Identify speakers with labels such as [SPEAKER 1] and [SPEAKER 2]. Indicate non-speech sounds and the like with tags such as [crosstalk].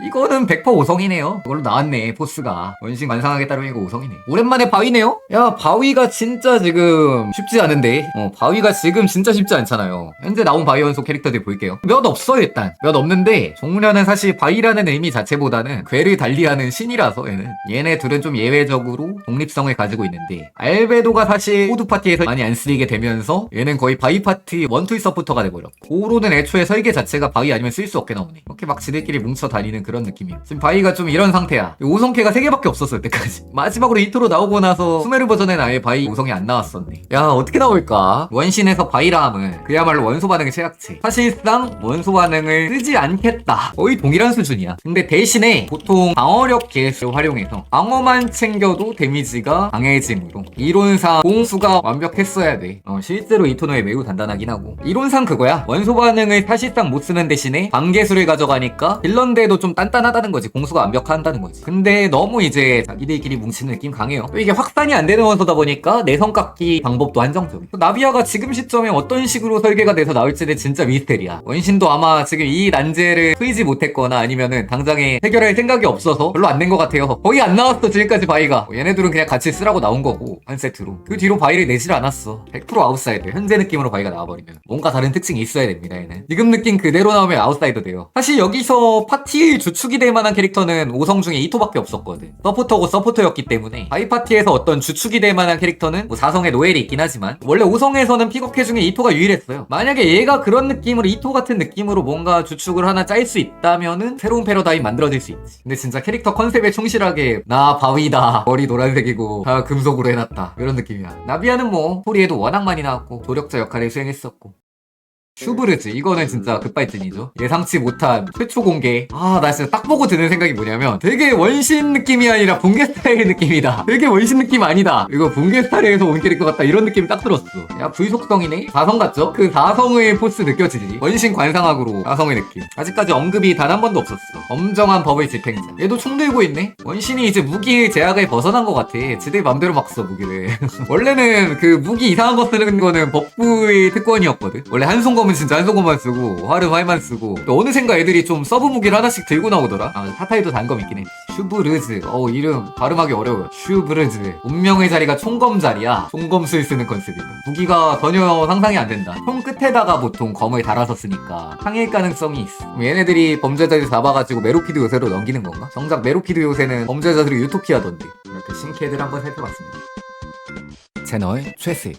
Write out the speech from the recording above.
[SPEAKER 1] 이거는 100% 5성이네요. 이걸로 나왔네, 포스가. 원신 완성하게 따르면 이거 5성이네. 오랜만에 바위네요? 야, 바위가 진짜 지금 쉽지 않은데. 어, 바위가 지금 진짜 쉽지 않잖아요. 현재 나온 바위 연속 캐릭터들 볼게요. 몇 없어요, 일단. 몇 없는데, 종려는 사실 바위라는 의미 자체보다는 괴를 달리하는 신이라서 얘는. 얘네 둘은 좀 예외적으로 독립성을 가지고 있는데, 알베도가 사실 호두 파티에서 많이 안 쓰이게 되면서, 얘는 거의 바위 파티 원투 서포터가 돼버렸고, 고로는 애초에 설계 자체가 바위 아니면 쓸 수 없게 나오네. 이렇게 막 지들끼리 뭉쳐 다니는 그런 느낌이야. 지금 바위가 좀 이런 상태야. 5성캐가 3개밖에 없었을 때까지. [laughs] 마지막으로 이토로 나오고 나서 수메르 버전에는 아예 바위 5성이 안 나왔었네. 야, 어떻게 나올까? 원신에서 바위라함은 그야말로 원소 반응의 최악체. 사실상 원소 반응을 쓰지 않겠다. 거의 동일한 수준이야. 근데 대신에 보통 방어력 계수를 활용해서 방어만 챙겨도 데미지가 강해짐으로 이론상 공수가 완벽했어야 돼. 어, 실제로 이토노에 매우 단단하긴 하고. 이론상 그거야. 원소 반응을 사실상 못 쓰는 대신에 방개수를 가져가니까 딜런데도 좀 단단하다는 거지. 공수가 완벽한다는 거지. 근데 너무 이제 자기들끼리 뭉치는 느낌 강해요. 또 이게 확산이 안 되는 원소다 보니까 내성 깎기 방법도 한정적이야. 나비아가 지금 시점에 어떤 식으로 설계가 돼서 나올지는 진짜 미스테리야. 원신도 아마 지금 이 난제를 풀지 못했거나 아니면은 당장에 해결할 생각이 없어서 별로 안 된 것 같아요. 거의 안 나왔어 지금까지 바위가. 뭐 얘네들은 그냥 같이 쓰라고 나온 거고 한 세트로. 그 뒤로 바위를 내질 않았어. 100% 아웃사이드. 현재 느낌으로 바위가 나와버리면 뭔가 다른 특징이 있어야 됩니다 얘는. 지금 느낌 그대로 나오면 아웃사이더 돼요. 사실 여기서 파티 주 축이 될 만한 캐릭터는 5성 중에 이토밖에 없었거든. 서포터고 서포터였기 때문에 바위 파티에서 어떤 주축이 될 만한 캐릭터는 뭐 4성에 노엘이 있긴 하지만 원래 5성에서는 픽업캐 중에 이토가 유일했어요. 만약에 얘가 그런 느낌으로 이토 같은 느낌으로 뭔가 주축을 하나 짤 수 있다면은 새로운 패러다임 만들어질 수 있지. 근데 진짜 캐릭터 컨셉에 충실하게 나 바위다 머리 노란색이고 다 금속으로 해놨다 이런 느낌이야. 나비아는 뭐 소리에도 워낙 많이 나왔고 조력자 역할을 수행했었고 슈브르즈. 이거는 진짜 급발진이죠. 예상치 못한 최초 공개. 아 나 진짜 딱 보고 드는 생각이 뭐냐면 되게 원신 느낌이 아니라 붕괴 스타일 느낌이다. [laughs] 되게 원신 느낌 아니다. 이거 붕괴 스타일에서 온 캐릭터 같다. 이런 느낌이 딱 들었어. 야 불속성이네. 4성 같죠? 그 4성의 포스 느껴지지. 원신 관상학으로 4성의 느낌. 아직까지 언급이 단 한 번도 없었어. 엄정한 법의 집행자. 얘도 총 들고 있네? 원신이 이제 무기 제약을 벗어난 것 같아. 지들 맘대로 막 써 무기를. [laughs] 원래는 그 무기 이상한 거 쓰는 거는 법부의 특권이었거든. 원래 한송검 은 진짜 한송검만 쓰고 활은 활만 쓰고. 또 어느샌가 애들이 좀 서브 무기를 하나씩 들고 나오더라. 아 사타이도 단검 있긴 해. 슈브르즈. 어 이름 발음하기 어려워요. 슈브르즈. 운명의 자리가 총검 자리야. 총검술 쓰는 컨셉이고 무기가 전혀 상상이 안 된다. 총 끝에다가 보통 검을 달아서 쓰니까 상일 가능성이 있어. 그럼 얘네들이 범죄자들 잡아가지고 메로피드 요새로 넘기는 건가? 정작 메로피드 요새는 범죄자들이 유토피아던데. 이렇게 신캐들 한번 살펴봤습니다. 채널 최스